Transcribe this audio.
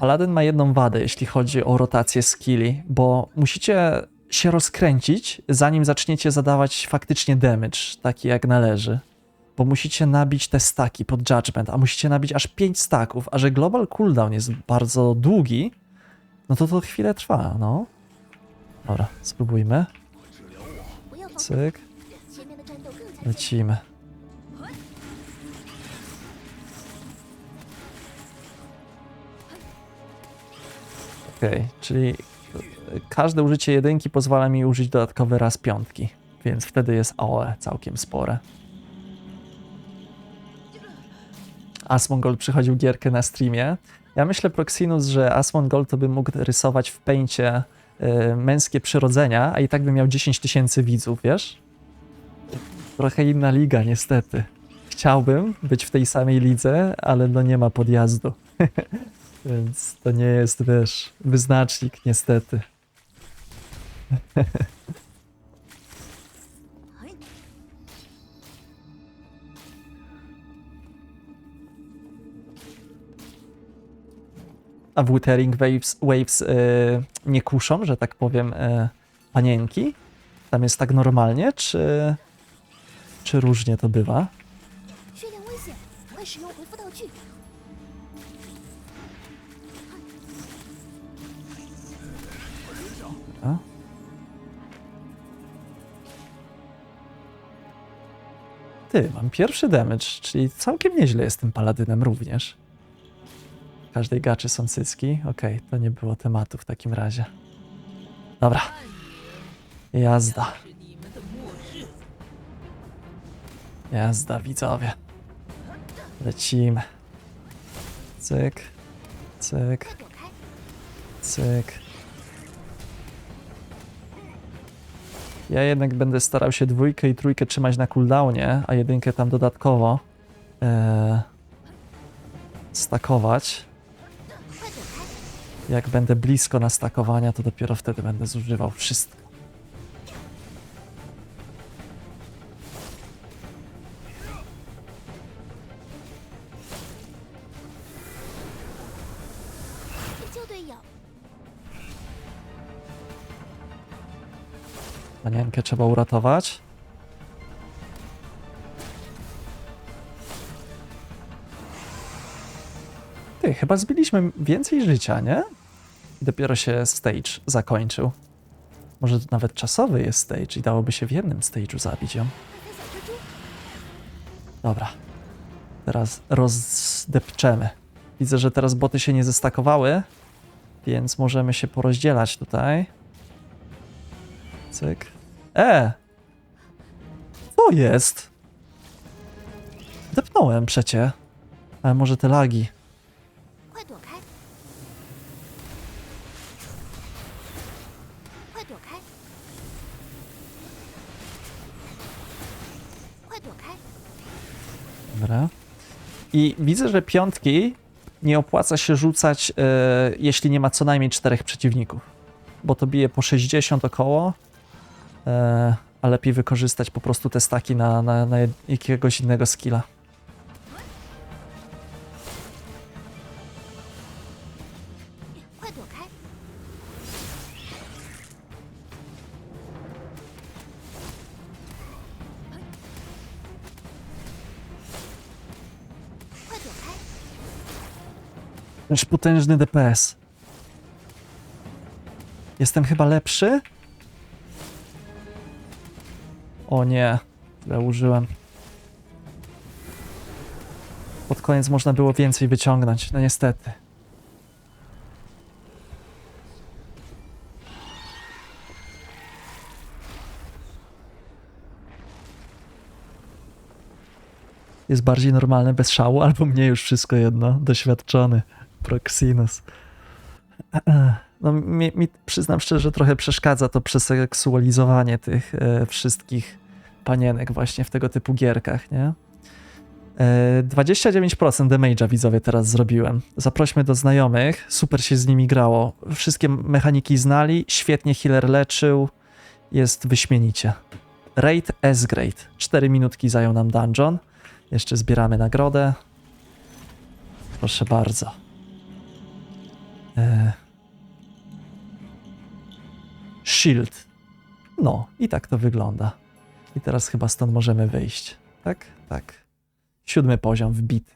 Paladin ma jedną wadę, jeśli chodzi o rotację skilli, bo musicie się rozkręcić, zanim zaczniecie zadawać faktycznie damage, taki jak należy. Bo musicie nabić te staki pod judgment, a musicie nabić aż 5 staków, a że global cooldown jest bardzo długi, no to to chwilę trwa, no. Dobra, spróbujmy. Cyk. Lecimy. Okej, czyli e, każde użycie jedynki pozwala mi użyć dodatkowy raz piątki, więc wtedy jest AOE całkiem spore. Asmongold przychodził gierkę na streamie. Ja myślę, Proxinus, że Asmongold to by mógł rysować w pęcie y, męskie przyrodzenia, a i tak by miał 10 tysięcy widzów, wiesz? Trochę inna liga, niestety. Chciałbym być w tej samej lidze, ale no nie ma podjazdu. Więc to nie jest, wiesz, wyznacznik, niestety. A Wuthering Waves, waves y, nie kuszą, że tak powiem, y, panienki? Tam jest tak normalnie, czy, czy różnie to bywa? prawda? Ty, mam pierwszy damage, czyli całkiem nieźle jestem paladynem również. W każdej gaczy są cycki. Okej, okay, to nie było tematu w takim razie. Dobra. Jazda. Jazda, widzowie. Lecimy. Cyk. Cyk. Cyk. Ja jednak będę starał się dwójkę i trójkę trzymać na cooldownie, a jedynkę tam dodatkowo e, stakować. Jak będę blisko nastakowania, to dopiero wtedy będę zużywał wszystko. Panienkę trzeba uratować. Ty, chyba zbiliśmy więcej życia, nie? Dopiero się stage zakończył. Może nawet czasowy jest stage i dałoby się w jednym stage'u zabić ją. Dobra. Teraz rozdepczemy. Widzę, że teraz boty się nie zestakowały, więc możemy się porozdzielać tutaj. Cyk. E! Co jest? Depnąłem przecie. Ale może te lagi. Dobra. I widzę, że piątki nie opłaca się rzucać, yy, jeśli nie ma co najmniej czterech przeciwników. Bo to bije po 60 około, E, a lepiej wykorzystać po prostu te staki na, na, na jakiegoś innego skilla. Potężny DPS. Jestem chyba lepszy? O nie, źle użyłem. Pod koniec można było więcej wyciągnąć, no niestety. Jest bardziej normalny bez szału, albo mnie już wszystko jedno, doświadczony. Proxinus. No, mi, mi przyznam szczerze, trochę przeszkadza to przeseksualizowanie tych e, wszystkich panienek właśnie w tego typu gierkach, nie? E, 29% damage'a widzowie teraz zrobiłem. Zaprośmy do znajomych, super się z nimi grało. Wszystkie mechaniki znali, świetnie healer leczył, jest wyśmienicie. Raid S-Grade. 4 minutki zajął nam dungeon. Jeszcze zbieramy nagrodę. Proszę bardzo. E... Shield. No, i tak to wygląda. I teraz chyba stąd możemy wyjść. Tak? Tak. Siódmy poziom wbity.